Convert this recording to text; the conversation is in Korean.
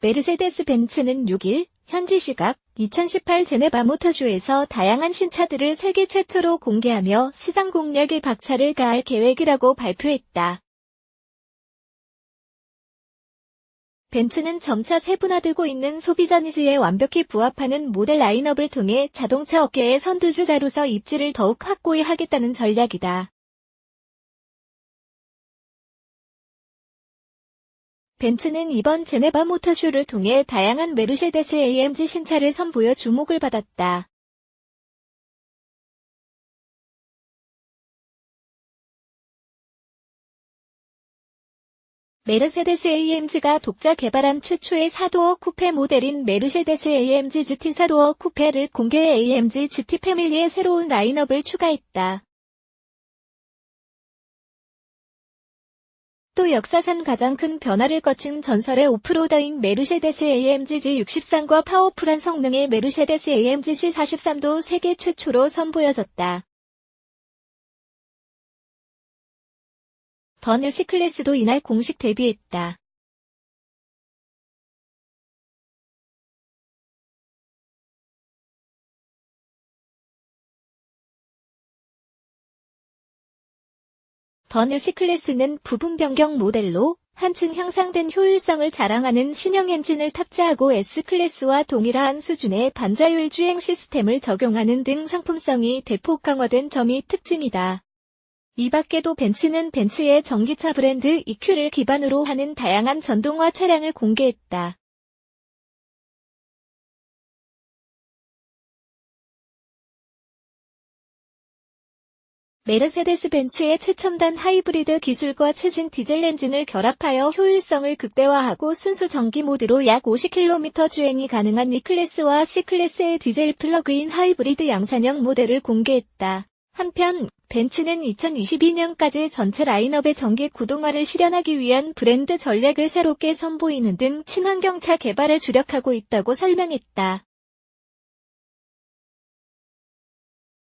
메르세데스 벤츠는 6일 현지 시각 2018 제네바 모터쇼에서 다양한 신차들을 세계 최초로 공개하며 시장 공략에 박차를 가할 계획이라고 발표했다. 벤츠는 점차 세분화되고 있는 소비자 니즈에 완벽히 부합하는 모델 라인업을 통해 자동차 업계의 선두주자로서 입지를 더욱 확고히 하겠다는 전략이다. 벤츠는 이번 제네바 모터쇼를 통해 다양한 메르세데스 AMG 신차를 선보여 주목을 받았다. 메르세데스 AMG가 독자 개발한 최초의 4도어 쿠페 모델인 메르세데스 AMG GT 4도어 쿠페를 공개해 AMG GT 패밀리의 새로운 라인업을 추가했다. 또 역사상 가장 큰 변화를 거친 전설의 오프로더인 메르세데스 AMG G63과 파워풀한 성능의 메르세데스 AMG C43도 세계 최초로 선보여졌다. 더뉴 C클래스도 이날 공식 데뷔했다. 더뉴 C클래스는 부분 변경 모델로 한층 향상된 효율성을 자랑하는 신형 엔진을 탑재하고 S클래스와 동일한 수준의 반자율 주행 시스템을 적용하는 등 상품성이 대폭 강화된 점이 특징이다. 이 밖에도 벤츠는 벤츠의 전기차 브랜드 EQ를 기반으로 하는 다양한 전동화 차량을 공개했다. 메르세데스 벤츠의 최첨단 하이브리드 기술과 최신 디젤 엔진을 결합하여 효율성을 극대화하고 순수 전기 모드로 약 50km 주행이 가능한 E클래스와 C클래스의 디젤 플러그인 하이브리드 양산형 모델을 공개했다. 한편 벤츠는 2022년까지 전체 라인업의 전기 구동화를 실현하기 위한 브랜드 전략을 새롭게 선보이는 등 친환경차 개발에 주력하고 있다고 설명했다.